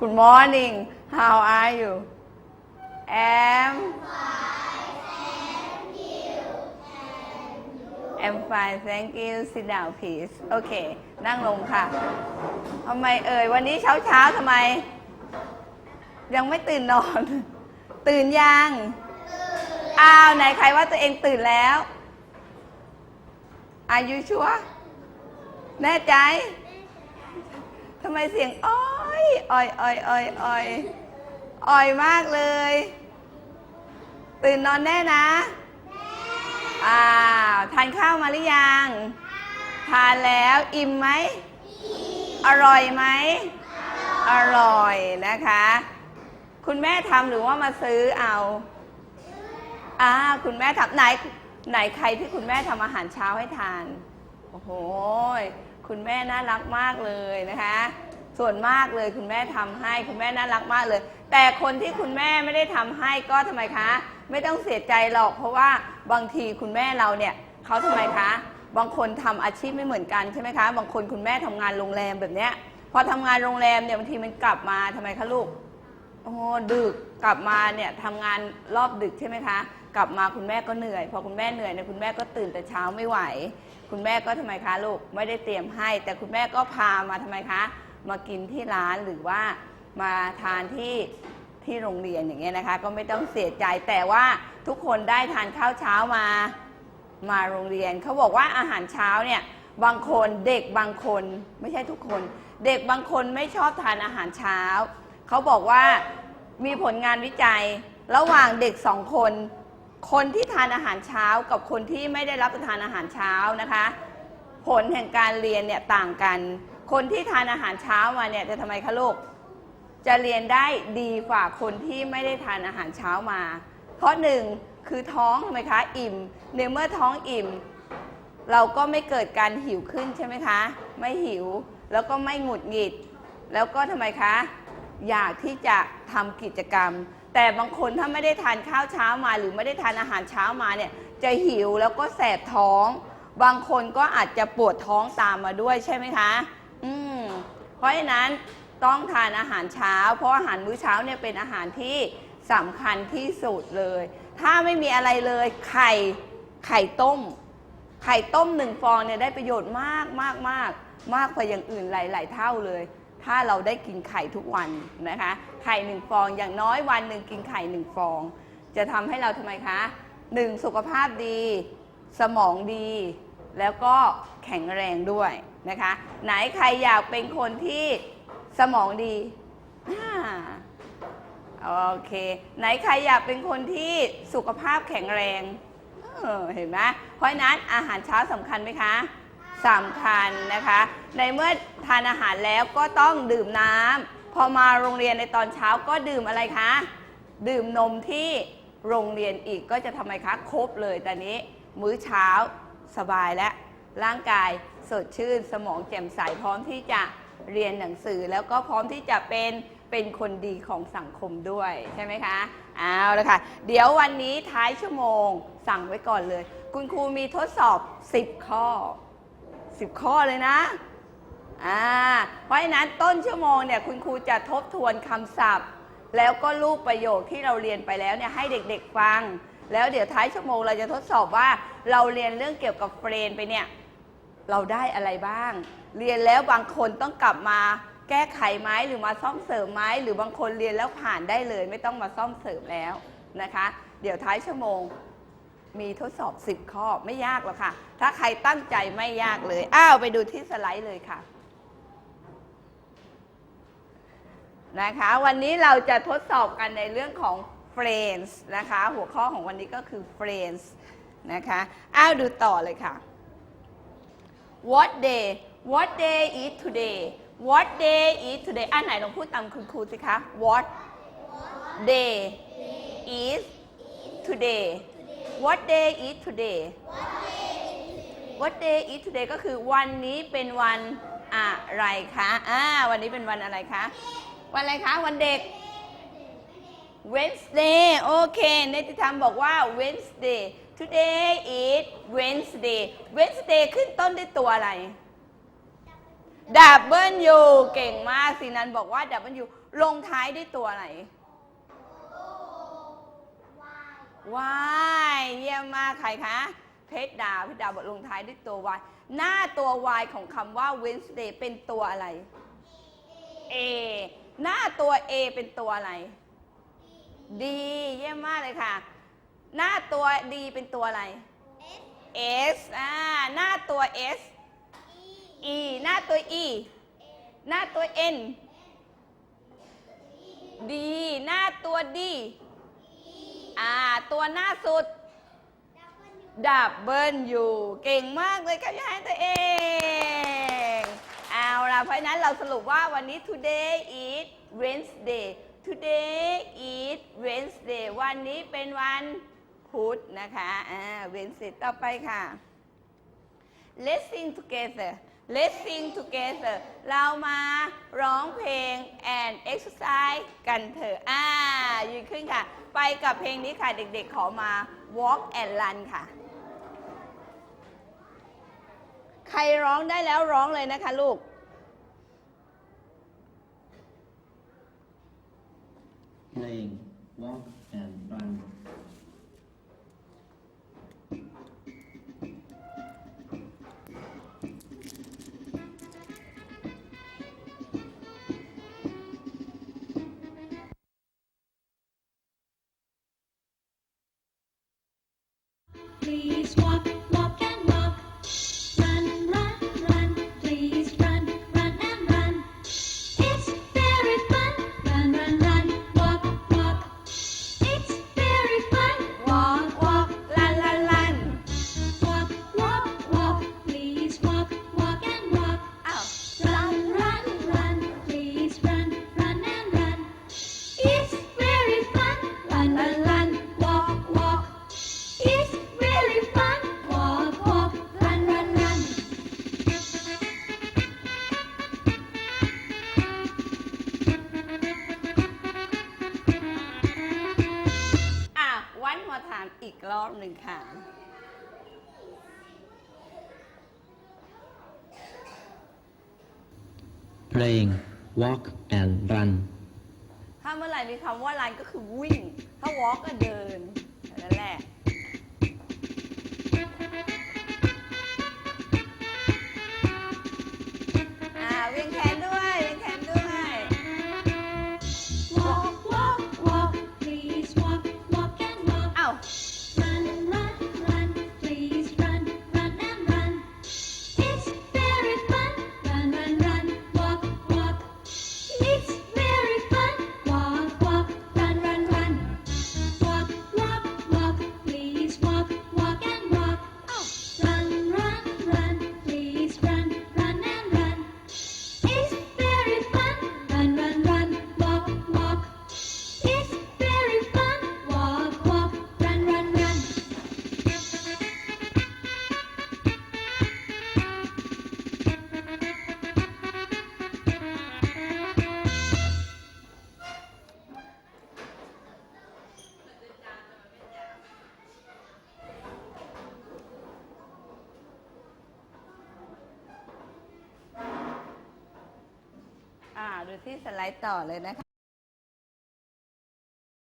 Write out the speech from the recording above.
Good morning how are you am am fine thank you sit down please โอเค นั่งลงค่ะทำไมเอ่ย วันนี้เช้าเช้าๆทำไม ยังไม่ตื่นนอน ตื่นยัง อ้าว ไหนใครว่าตัวเองตื่นแล้วอายุชัวแน่ใจ ทำไมเสียงอ้อยอ้อยอ้อยอ้อยอ้อยอ้อยมากเลย ตื่นนอนแน่นะอ้าวทานข้าวมาหรือยัง ทานแล้วอิ่มไหม อร่อยไหม อร่อยนะคะ คุณแม่ทำหรือว่ามาซื้อเอาอ่าคุณแม่ทำไหนไหนใครที่คุณแม่ทำอาหารเช้าให้ทาน โอ้โห คุณแม่น่ารักมากเลยนะคะ ส่วนมากเลยคุณแม่ทำให้คุณแม่น่ารักมากเลย แต่คนที่คุณแม่ไม่ได้ทำให้ก็ทำไมคะ ไม่ต้องเสียใจหรอกเพราะว่าบางทีคุณแม่เราเนี่ยเขาทำไมคะ บางคนทำอาชีพไม่เหมือนกันใช่ไหมคะ บางคนคุณแม่ทำงานโรงแรมแบบเนี้ยพอทำงานโรงแรมเนี่ยบางทีมันกลับมาทำไมคะลูก โอ้ดึกกลับมาเนี่ยทำงานรอบดึกใช่ไหมคะ กลับมาคุณแม่ก็เหนื่อย พอคุณแม่เหนื่อยเนี่ยคุณแม่ก็ตื่นแต่เช้าไม่ไหว คุณแม่ก็ทำไมคะลูกไม่ได้เตรียมให้ แต่คุณแม่ก็พามาทำไมคะ มากินที่ร้านหรือว่ามาทานที่ที่โรงเรียนอย่างเงี้ยนะคะ ก็ไม่ต้องเสียใจแต่ว่าทุกคนได้ทานข้าวเช้ามามาโรงเรียนเขาบอกว่าอาหารเช้าเนี่ยบางคนเด็กบางคนไม่ใช่ทุกคน เด็กบางคนไม่ชอบทานอาหารเช้าเขาบอกว่า มีผลงานวิจัย ระหว่างเด็กสองคน คนที่ทานอาหารเช้ากับคนที่ไม่ได้รับประทานอาหารเช้านะคะ ผลแห่งการเรียนเนี่ยต่างกัน คนที่ทานอาหารเช้ามาเนี่ยจะทำไมคะลูก จะเรียนได้ดีกว่าคนที่ไม่ได้ทานอาหารเช้ามา เพราะหนึ่งคือท้องทำไมคะอิ่มในเมื่อท้องอิ่ม เราก็ไม่เกิดการหิวขึ้นใช่ไหมคะ ไม่หิวแล้วก็ไม่หงุดหงิด แล้วก็ทำไมคะ อยากที่จะทำกิจกรรม แต่บางคนถ้าไม่ได้ทานข้าวเช้ามาหรือไม่ได้ทานอาหารเช้ามาเนี่ยจะหิวแล้วก็แสบท้อง บางคนก็อาจจะปวดท้องตามมาด้วยใช่ไหมคะ อืมเพราะฉะนั้นต้องทานอาหารเช้า เพราะอาหารมื้อเช้าเนี่ยเป็นอาหารที่สำคัญที่สุดเลย ถ้าไม่มีอะไรเลยไข่ไข่ต้ม ไข่ต้มหนึ่งฟองเนี่ยได้ประโยชน์มากมากมากมากกว่าอย่างอื่นหลาย ๆ เท่าเลย ถ้าเราได้กินไข่ทุกวันนะคะ ไข่หนึ่งฟองอย่างน้อยวันหนึ่งกินไข่หนึ่งฟอง จะทำให้เราทำไมคะหนึ่งสุขภาพดี สมองดี แล้วก็แข็งแรงด้วยนะคะ ไหนใครอยากเป็นคนที่สมองดีอ่าโอเค ไหนใครอยากเป็นคนที่สุขภาพแข็งแรงเเห็นไหมเพราะนั้นอาหารเช้าสำคัญไหมคะ สำคัญนะคะ ในเมื่อทานอาหารแล้วก็ต้องดื่มน้ำพอมาโรงเรียนในตอนเช้าก็ดื่มอะไรคะ ดื่มนมที่โรงเรียนอีกก็จะทำไมคะครบเลยตอนนี้ มื้อเช้าสบายและร่างกายสดชื่นสมองแจ่มใสพร้อมที่จะเรียนหนังสือแล้วก็พร้อมที่จะเป็นเป็นคนดีของสังคมด้วยใช่ไหมคะเอาละค่ะ เดี๋ยววันนี้ท้ายชั่วโมงสั่งไว้ก่อนเลย คุณครูมีทดสอบ 10 ข้อ 10 ข้อเลยนะอ่าเพราะฉะนั้นต้นชั่วโมงเนี่ยคุณครูจะทบทวนคำศัพท์ แล้วก็รูปประโยคที่เราเรียนไปแล้วเนี่ยให้เด็กๆฟัง แล้วเดี๋ยวท้ายชั่วโมงเราจะทดสอบว่าเราเรียนเรื่องเกี่ยวกับเฟรนไปเนี่ยเราได้อะไรบ้าง เรียนแล้วบางคนต้องกลับมาแก้ไขไหมหรือมาซ่อมเสริมไหมหรือบางคนเรียนแล้วผ่านได้เลย ไม่ต้องมาซ่อมเสริมแล้วนะคะ เดี๋ยวท้ายชั่วโมง มีทดสอบ 10 ข้อไม่ยากหรอกค่ะ ถ้าใครตั้งใจไม่ยากเลย อ้าวไปดูที่สไลด์เลยค่ะ นะคะ วันนี้เราจะทดสอบกันในเรื่องของ friends นะคะ หัวข้อของวันนี้ก็คือ friends นะคะ อ้าวดูต่อเลยค่ะ What day What day is today What day is today อ่านไหนลองพูดตามคุณครูสิคะ What day is today What day is today What day is today ก็คือวันนี้เป็นวันอะไรคะอ่าวันนี้เป็นวันอะไรคะ วันอะไรคะ วันเด็ก Wednesday โอเคเนติธรรมบอกว่า Wednesday today is Wednesday Wednesday ขึ้นต้นด้วยตัวอะไรดับเบิลยูเก่งมากสินันบอกว่าดับเบิลยูลงท้ายด้วยตัวอะไหน วายเยี่ยมมากใครคะเพชรดาวเพชรดาวบอกลงท้ายด้วยตัววายหน้าตัว y ของคำว่า Wednesday เป็นตัวอะไร A หน้าตัว A เป็นตัวอะไร D เยี่ยมมากเลยค่ะ หน้าตัว D เป็นตัวอะไร S อ่าหน้าตัว S E หน้าตัว E หน้าตัว N D หน้าตัว D อ่า ตัวหน้าสุด ดับเบิลยูเก่งมากเลยครับยายตัวเอง เอาล่ะ เพราะฉะนั้นเราสรุปว่าวันนี้ today is Wednesday today is Wednesday วันนี้เป็นวันพุธนะคะ อ่า Wednesday ต่อไปค่ะ Let's sing together Let's sing together เรามาร้องเพลง and exercise กันเถอะ อ่า ยืนขึ้นค่ะ ไปกับเพลงนี้ค่ะ เด็กๆ ขอมา walk and run ค่ะ ใครร้องได้แล้วร้องเลยนะคะลูก playing walk and run. Run, run, run. Walk, walk. It's very fun. Walk, walk. Run, run, run. อะวันมาถามอีกรอบหนึ่งค่ะ Playing walk and run. ถ้าเมื่อไหร่มีคำว่า run ก็คือวิ่ง ถ้า walk ก็เดิน ที่สไลด์ต่อเลยนะคะ